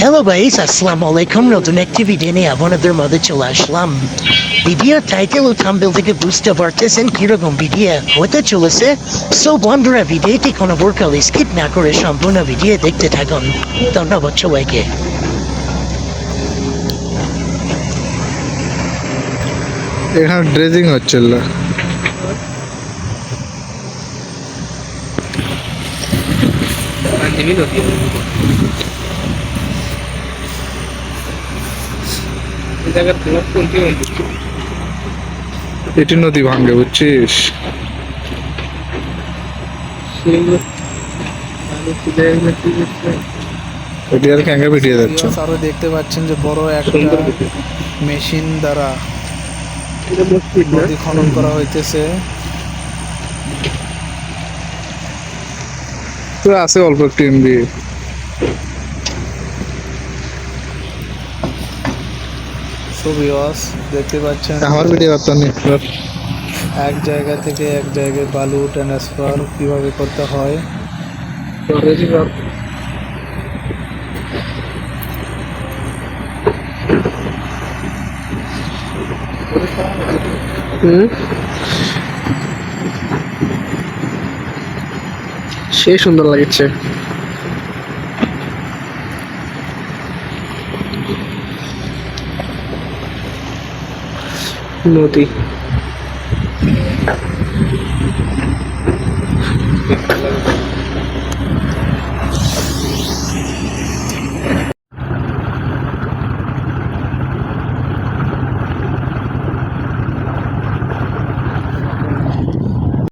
Hello vice আসসালামু আলাইকুম নতুন একটি ভিডিও নিয়ে আপনাদের মধ্যে চলে আসলাম ভিডিও টাইটেল ও থাম্বেল থেকে বুঝতে পারতেছেন কীরকম ভিডিও হতে চলেছে সো বন্ধুরা ভিডিওটি কোনো প্রকার স্কিপ না করে সম্পূর্ণ ভিডিও দেখতে থাকুন ধন্যবাদ সবাইকে এখানে ড্রেজিং হচ্ছিল এটি নদী ভাঙ্গে বুঝছিস? এটি আর ক্যাঙ্গা পিটিয়ে যাচ্ছে আরও দেখতে পাচ্ছেন যে বড় একটা মেশিন দ্বারা নদী খনন করা হইতেছে। তো আছে অল্প একটু এমবি। সো ভিউয়ার্স দেখতে পাচ্ছেন? আমার ভিডিও এক জায়গা থেকে এক জায়গায় বালু ট্রান্সফার কীভাবে করতে হয়? সে সুন্দর লাগছে। নদী।